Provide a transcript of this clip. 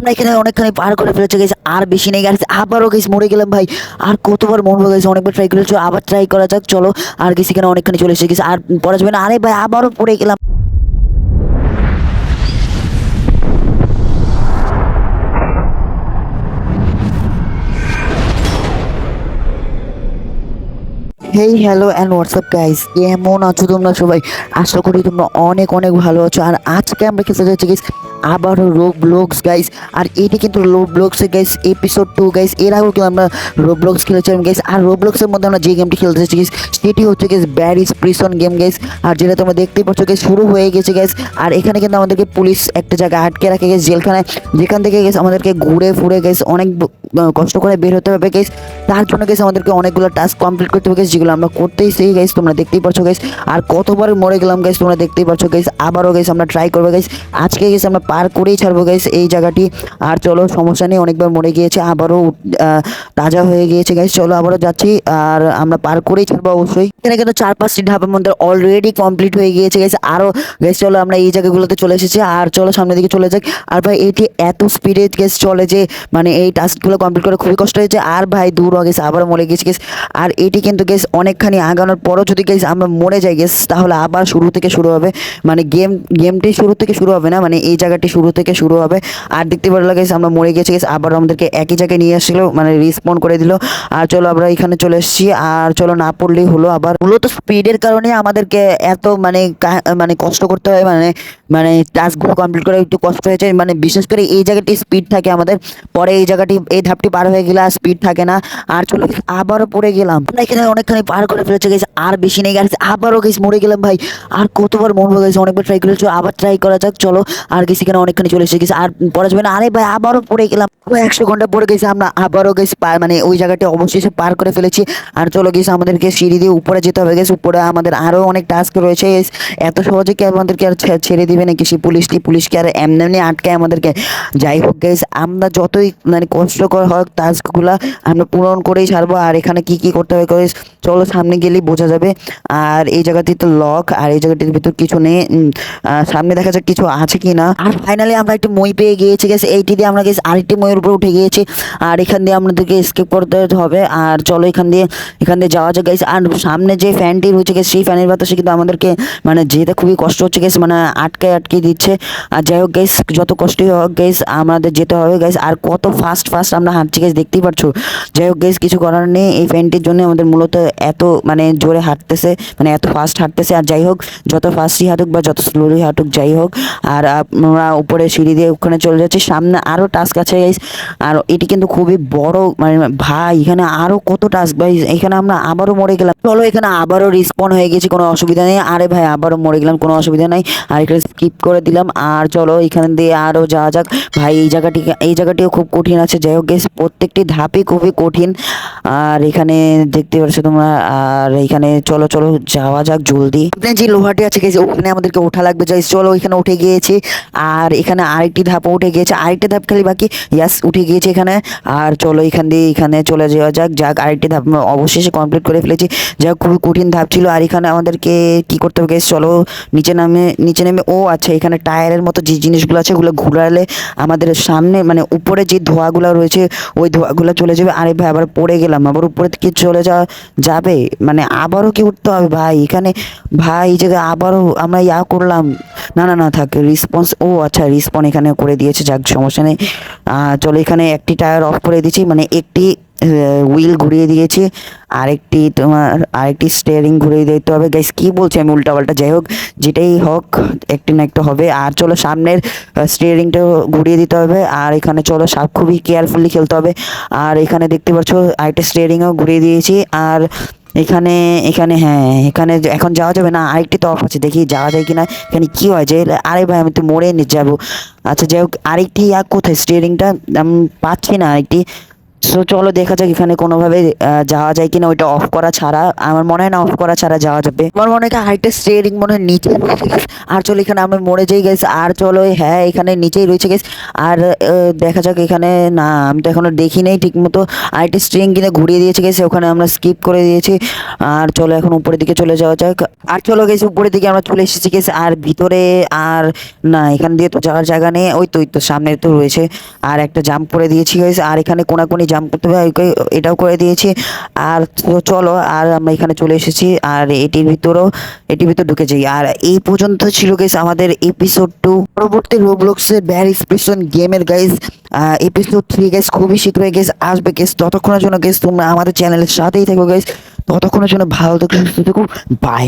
আমরা এখানে অনেকখানি পার করে ফেলেছে গেছে আর বেশি নেই গেছে আবারও গেছে মরে গেলাম ভাই। আর কতবার মরবো গেছে অনেকবার ট্রাই করেছ, আবার ট্রাই করা যাক, চলো। আর গেছি এখানে অনেকখানি চলে এসে গেছে আর পড়া যাবে না। আরে ভাই, আবারও পড়ে গেলাম। Hey hello and WhatsApp guys কেমন আছো তোমরা সবাই? আশা করি তোমরা অনেক অনেক ভালো আছো। আর আজকে আমরা খেলতে যাচ্ছি গাইস আবারও রো ব্লগস গাইস আর এটি কিন্তু রো ব্লগসের গাইস এপিসোড টু গাইস এর আগেও কিন্তু আমরা রো ব্লগস খেলেছিলাম গাইস আর রো ব্লগসের মধ্যে আমরা যে গেমটি খেলতে যাচ্ছি গাইস সেটি হচ্ছে guys Barry's prison game guys আর যেটা তোমরা দেখতেই পাচ্ছ গাইস শুরু হয়ে গেছে গাইস আর এখানে কিন্তু আমাদেরকে পুলিশ একটা জায়গায় আটকে রাখে গেছে জেলখানায়। যেখান থেকে গেছে আমাদেরকে ঘুরে ফুরে গেছে অনেক কষ্ট করে বের হতে হবে গাইস তার জন্য গেছে আমাদেরকে অনেকগুলো টাস্ক কমপ্লিট করতে হবে গাইস যেগুলো আমরা করতেই সেই গাইস তোমরা দেখতেই পাচ্ছ গাইস আর কতবার মরে গেলাম গাইস তোমরা দেখতেই পাচ্ছ গাইস আবারও গাইস আমরা ট্রাই করব গাইস আজকে গেছে আমরা পার করেই ছাড়বো গাইস এই জায়গাটি। আর চলো, সমস্যা নেই, অনেকবার মরে গিয়েছে, আবারও তাজা হয়ে গিয়েছে গাইস চলো আবারও যাচ্ছি, আর আমরা পার করেই ছাড়বো অবশ্যই। এখানে কিন্তু চার পাঁচটি ধাপের মধ্যে অলরেডি কমপ্লিট হয়ে গিয়েছে গাইস আরও গাইস চলো আমরা এই জায়গাগুলোতে চলে এসেছি, আর চলো সামনের দিকে চলে যাক। আর ভাই, এটি এত স্পিডে গেস চলে যে মানে এই টাস্কগুলো কমপ্লিট করে খুবই কষ্ট হয়েছে, আর ভাই, দূর গেছে আবার মরে গেছে গেস আর এটি কিন্তু গেস অনেকখানি আগানোর পরও যদি গেস আমরা মরে যাই গেস তাহলে আবার শুরু থেকে শুরু হবে। মানে গেম গেমটি শুরু থেকে শুরু হবে না মানে এই জায়গাটি শুরু থেকে শুরু হবে। আর দেখতে পারলে গেস আমরা মরে গেছি গেস আবার আমাদেরকে একই জায়গায় নিয়ে আসছিল মানে রিসপন্ড করে দিল। আর চলো, আমরা এখানে চলে এসেছি। আর চলো, না পড়লেই হলো আবার। মূলত স্পিডের কারণে আমাদেরকে এত মানে মানে কষ্ট করতে হয় মানে মানে টাস্কগুলো কমপ্লিট করা একটু কষ্ট হয়েছে। মানে বিশেষ করে এই জায়গাটি স্পিড থাকে আমাদের। পরে এই জায়গাটি, এই ধাপটি পার হয়ে গেলে স্পিড থাকে না। আর চলো আবারও পড়ে গেলাম। এখানে অনেকখানি পার করে ফেলেছে গেছে আর বেশি নেই গেছে আবারও গেছে মরে গেলাম, ভাই। আর কতবার মন হয়ে গেছে অনেকবার ট্রাই করেছ, আবার ট্রাই করা যাক, চলো। আর গেছি এখানে অনেকখানি চলে এসে গেছে। আর পড়া যাবে না আরে ভাই আবারও পড়ে গেলাম। একশো ঘণ্টা পড়ে গেছে আমরা আবারও গেছি মানে ওই জায়গাটি অবশেষে পার করে ফেলেছি। আর চলো গেছে আমাদেরকে সিঁড়ি দিয়ে উপরে যেতে হবে গেছে। উপরে আমাদের আরও অনেক টাস্ক রয়েছে। এত সহজে কি আমাদেরকে আর ছেড়ে দিবে নাকি সেই পুলিশটি পুলিশকে আর এমনি এমনি আটকায় আমাদেরকে? যাই হোক গেছে আমরা যতই মানে কষ্টকর হোক টাস্কগুলো আমরা পূরণ করেই ছাড়বো। আর এখানে কি কি করতে হবে guys, চলো সামনে গেলেই বোঝা যাবে। আর এই জায়গাটি তো লক আর এই জায়গাটির ভিতর কিছু নেই। সামনে দেখা যাক কিছু আছে কি না আর ফাইনালি আমরা একটি মই পেয়ে গিয়েছি গেছে এইটি দিয়ে আমরা গেছি আরেকটি মইয়ের উপরে উঠে গিয়েছি। আর এখান দিয়ে আমাদেরকে স্কেপ করতে হবে। আর চলো এখান দিয়ে এখান দিয়ে যাওয়া যাক গেছে আর সামনে যে ফ্যানটি রয়েছে গেছে সেই ফ্যানের বাতাসে কিন্তু আমাদেরকে মানে যেতে খুবই কষ্ট হচ্ছে গেছে মানে আটকে আটকে দিচ্ছে। আর যাই হোক গেস যত কষ্টই হোক গেস আমাদের যেতে হবে গেস আর কত ফাস্ট ফাস্ট আমরা হাঁটছি গেস দেখতেই পারছ? যাই হোক গেস কিছু করার নেই। এই ফ্যানটির জন্য আমাদের মূলত এত মানে জোরে হাঁটতেছে মানে এত ফাস্ট হাঁটতেছে। আর যাই হোক, যত ফাস্টই হাঁটুক বা যত স্লোলি হাঁটুক, যাই হোক। আর আমরা উপরে সিঁড়ি দিয়ে ওখানে চলে যাচ্ছি। সামনে আরও টাস্ক আছে গাইস আর এটি কিন্তু খুবই বড় মানে ভাই, এখানে আরও কত টাস্ক ভাই, এখানে আমরা আবারও মরে গেলাম। চলো, এখানে আবারও রিসপন হয়ে গেছি, কোনো অসুবিধা নেই। আরে ভাই, আবারও মরে গেলাম, কোনো অসুবিধা নাই। আর এখানে স্কিপ করে দিলাম। আর চলো, এখানে দিয়ে আরও যাওয়া যাক। ভাই, এই জায়গাটি, এই জায়গাটিও খুব কঠিন আছে। যাই হোক প্রত্যেকটি ধাপই খুবই কঠিন। আর এখানে দেখতে পাচ্ছ তোমরা, আর এখানে চলো চলো, যাওয়া যাক জলদি। যে লোহাটি আছে গেছে ওখানে আমাদেরকে ওঠা লাগবে। যাই চলো, এখানে উঠে গিয়েছি। আর এখানে আরেকটি ধাপও উঠে গিয়েছে, আরেকটি ধাপ খালি বাকি। ইয়াস, উঠে গিয়েছে এখানে। আর চলো এখান দিয়ে এখানে চলে যাওয়া যাক যাক আরেকটি ধাপ অবশেষে কমপ্লিট করে ফেলেছি। যা খুবই কঠিন ধাপ ছিল। আর এখানে আমাদেরকে কি করতে হবে চলো, নিচে নামে, নিচে নেমে, ও আচ্ছা এখানে টায়ারের মতো যে জিনিসগুলো আছে, ওগুলো ঘুরালে আমাদের সামনে মানে উপরে যে ধোঁয়াগুলো রয়েছে, ওই ধোঁয়াগুলো চলে যাবে। আরে ভাই, আবার পড়ে গেলাম। আবার উপরে কি চলে যাওয়া যাবে? মানে আবারও কি উঠতে হবে ভাই? এখানে ভাই, এই জায়গায় আবারও আমরা ইয়া করলাম। না না না, থাক রেসপন্স ও আচ্ছা রেসপন্স এখানে করে দিয়েছে, যাক, সমস্যা নেই। চলো এখানে একটি টায়ার অফ করে দিয়েছি মানে একটি হুইল ঘুরিয়ে দিয়েছি, আরেকটি তোমার, আরেকটি স্টিয়ারিং ঘুরিয়ে দিতে হবে। গাইস কি বলছি আমি উল্টাপাল্টা? যাই হোক, যেটাই হোক, একটি না একটা হবে। আর চলো সামনের স্টিয়ারিংটা ঘুরিয়ে দিতে হবে, আর এখানে চলো সব খুবই কেয়ারফুলি খেলতে হবে। আর এখানে দেখতে পাচ্ছ, আরেকটা স্টিয়ারিংও ঘুরিয়ে দিয়েছি, আর এখানে এখানে হ্যাঁ এখানে এখন যাওয়া যাবে না, আরেকটি তরফ আছে, দেখি যাওয়া যায় কিনা, এখানে কি হয়, যে, আরে ভাই, আমি তো মরে নিয়ে যাব। আচ্ছা যাই হোক, আরেকটি কোথায় স্টিয়ারিংটা আমি পাচ্ছি না আরেকটি। সো চলো দেখা যাক এখানে কোনোভাবে যাওয়া যায় কিনা। ওইটা অফ করা ছাড়া, আমার মনে হয় না অফ করা ছাড়া যাওয়া যাবে। আমার মনে হয় হাইটের স্টিয়ারিং মনে হয় নিচে আর চলো এখানে আমরা মরে যাই গেছি আর চলো হ্যাঁ এখানে নিচেই রয়েছে গেছে আর দেখা যাক এখানে, না, আমি তো এখনও দেখি নাই ঠিক মতো আইটি স্ট্রিং কিনে ঘুরিয়ে দিয়েছে গেছে ওখানে আমরা স্কিপ করে দিয়েছি। আর চলো এখন উপরের দিকে চলে যাওয়া যাক। আর চলো গেছি উপরের দিকে আমরা চলে এসেছি গেছি আর ভিতরে আর, না, এখান দিয়ে তো যাওয়ার জায়গা নেই। ওই তো ওই তো, সামনে তো রয়েছে। আর একটা জাম্প করে দিয়েছি গেছে আর এখানে কোনাকুনি জাম্প করতে হবে এটাও করে দিয়েছি। আর চলো, আর আমরা এখানে চলে এসেছি, আর এটির ভিতরেও, এটির ভিতর ঢুকে যাই। আর এই পর্যন্ত ছিল গেস আমাদের এপিসোড টু পরবর্তী রোবলক্সের ব্যার এক্সপ্রেশন গেমের গাইজ এপিসোড থ্রি গাইজ খুবই শীঘ্রই গেস আসবে গেস ততক্ষণের জন্য গেস তোমরা আমাদের চ্যানেলের সাথেই থাকো গেস ততক্ষণের জন্য ভালো থেকো থেকো। বাই